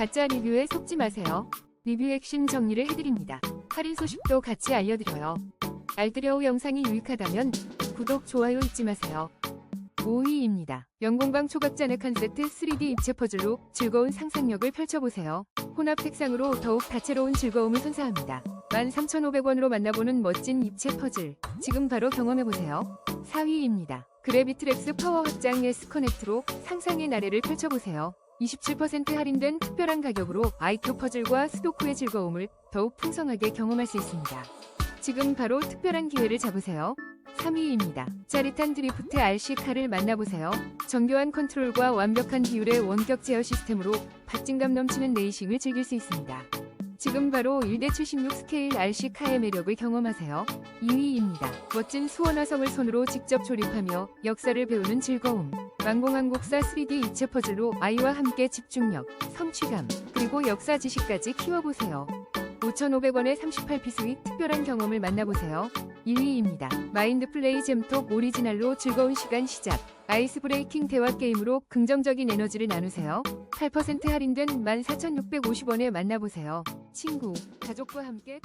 가짜 리뷰에 속지 마세요. 리뷰 핵심 정리를 해드립니다. 할인 소식도 같이 알려드려요. 알뜰여우 영상이 유익하다면 구독, 좋아요 잊지 마세요. 5위입니다. 영공방 한 세트 3D 입체 퍼즐로 즐거운 상상력을 펼쳐보세요. 혼합 색상으로 더욱 다채로운 즐거움을 선사합니다. 13,500원으로 만나보는 멋진 입체 퍼즐. 지금 바로 경험해보세요. 4위입니다. 그래비트렉스 파워 확장 S 커넥트로 상상의 나래를 펼쳐보세요. 27% 할인된 특별한 가격으로 아이큐 퍼즐과 스도쿠의 즐거움을 더욱 풍성하게 경험할 수 있습니다. 지금 바로 특별한 기회를 잡으세요. 3위입니다. 짜릿한 드리프트 RC카를 만나보세요. 정교한 컨트롤과 완벽한 비율의 원격 제어 시스템으로 박진감 넘치는 레이싱을 즐길 수 있습니다. 지금 바로 1대76 스케일 RC카의 매력을 경험하세요. 2위입니다. 멋진 수원화성을 손으로 직접 조립하며 역사를 배우는 즐거움. 완공한국사 3D 입체 퍼즐로 아이와 함께 집중력, 성취감, 그리고 역사 지식까지 키워보세요. 5,500원의 38피스의 특별한 경험을 만나보세요. 1위입니다. 마인드 플레이 잼톡 오리지널로 즐거운 시간 시작. 아이스 브레이킹 대화 게임으로 긍정적인 에너지를 나누세요. 8% 할인된 14,650원에 만나보세요. 친구, 가족과 함께